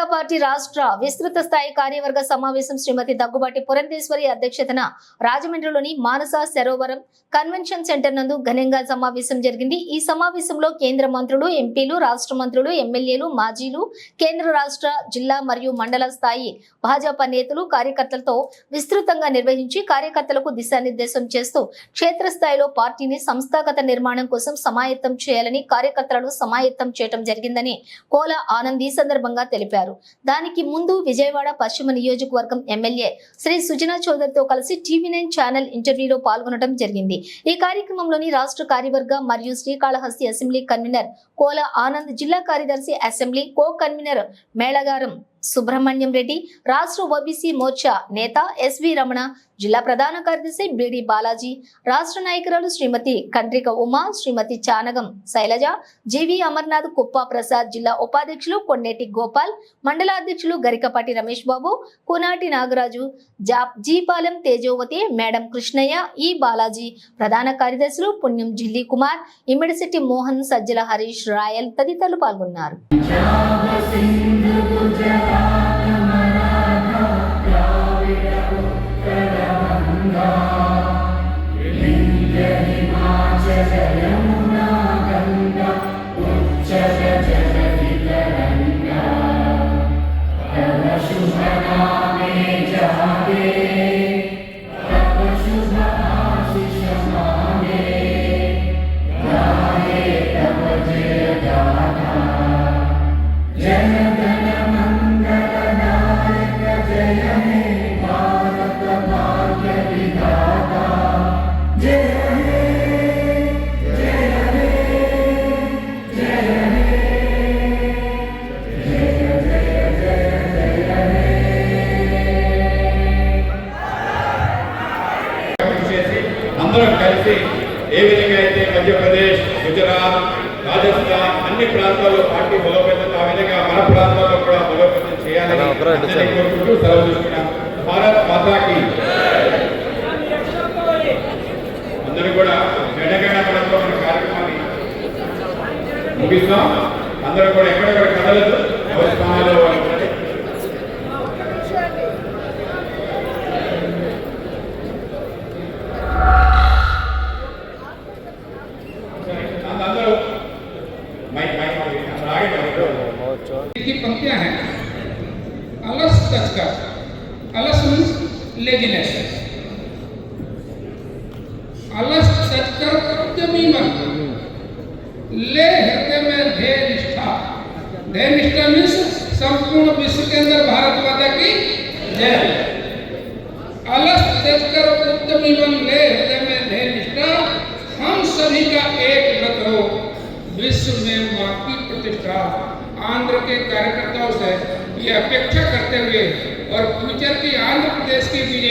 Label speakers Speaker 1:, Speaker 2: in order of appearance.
Speaker 1: Janata party రాష్ట్ర విస్తృత స్థాయి కార్యవర్గ సమావేశం శ్రీమతి దగ్గుబాటి పురంధేశ్వరి అధ్యక్షతన రాజమండ్రిలోని మానస సరోవరం కన్వెన్షన్ సెంటర్ నందు ఘనంగా సమావేశం జరిగింది. ఈ సమావేశంలో కేంద్ర మంత్రులు ఎంపీలు రాష్ట్ర మంత్రులు ఎమ్మెల్యేలు మాజీలు కేంద్ర రాష్ట్ర జిల్లా మరియు మండల స్థాయి భాజపా నేతలు కార్యకర్తలతో విస్తృతంగా నిర్వహించి కార్యకర్తలకు దిశానిర్దేశం చేస్తూ క్షేత్రస్థాయిలో పార్టీని సంస్థాగత నిర్మాణం కోసం సమాయత్తం చేయాలని కార్యకర్తలను సమాయత్తం చేయడం జరిగిందని కోల ఆనంద్ ఈ సందర్భంగా తెలిపారు. దానికి ముందు విజయవాడ పశ్చిమ నియోజకవర్గం ఎమ్మెల్యే శ్రీ సుజనా చౌదరితో కలిసి టీవీ నైన్ ఛానల్ ఇంటర్వ్యూలో పాల్గొనడం జరిగింది. ఈ కార్యక్రమంలోని రాష్ట్ర కార్యవర్గ మరియు శ్రీకాళహస్తి అసెంబ్లీ కన్వీనర్ కోల ఆనంద్ జిల్లా కార్యదర్శి assembly co convener Melagaram Subrahmanyam Reddy రాష్ట్ర ఓబీసీ మోర్చా నేత ఎస్వి రమణ జిల్లా ప్రధాన కార్యదర్శి బిడి బాలాజీ రాష్ట్ర నాయకురాలు శ్రీమతి కండ్రిక ఉమా శ్రీమతి చానగం శైలజ జీవి అమర్నాథ్ కుప్ప ప్రసాద్ జిల్లా ఉపాధ్యక్షులు కొండేటి గోపాల్ మండల అధ్యక్షులు గరికపాటి రమేష్ బాబు కునాటి నాగరాజు జీపాలెం తేజోవతి మేడం కృష్ణయ్య ఈ బాలాజీ ప్రధాన కార్యదర్శులు పుణ్యం జిల్లి కుమార్ ఇమిడిశెట్టి మోహన్ సజ్జల హరీష్ రాయల్ తదితరులు పాల్గొన్నారు.
Speaker 2: Yeah. అందరం కలిసి ఏ విధంగా అయితే మధ్యప్రదేశ్ గుజరాత్ రాజస్థాన్ అన్ని ప్రాంతాల్లో పార్టీ బలోపేతం ఆ విధంగా మన ప్రాంతాల్లో కూడా బలోపేతం చేయాలని కోరుకుంటూ సెలవు తీసుకున్నాం. భారత్ మాతాకి. అందరూ కూడా గణగణ పడంతో మన కార్యక్రమాన్ని ముగిస్తాం అందరూ కూడా ఎక్కడెక్కడ కదలదు. ఎవరి
Speaker 3: की पंक्तियाँ हैं। अलस तच का। अलस मीन्स लेजीनेस अलस तच कर उद्यमी मन ले हृदय में ध्येय निष्ठा। ध्येय निष्ठा मीन्स संपूर्ण विश्व के अंदर भारत माता की जय। अलस तच कर उद्यमी मन ले हृदय में ध्येय निष्ठा। हम सभी का एक व्रत हो विश्व में माँ की प्रतिष्ठा। आंध्र के कार्यकर्ताओं से ये अपेक्षा करते हुए और फ्यूचर की आंध्र प्रदेश की बीजेपी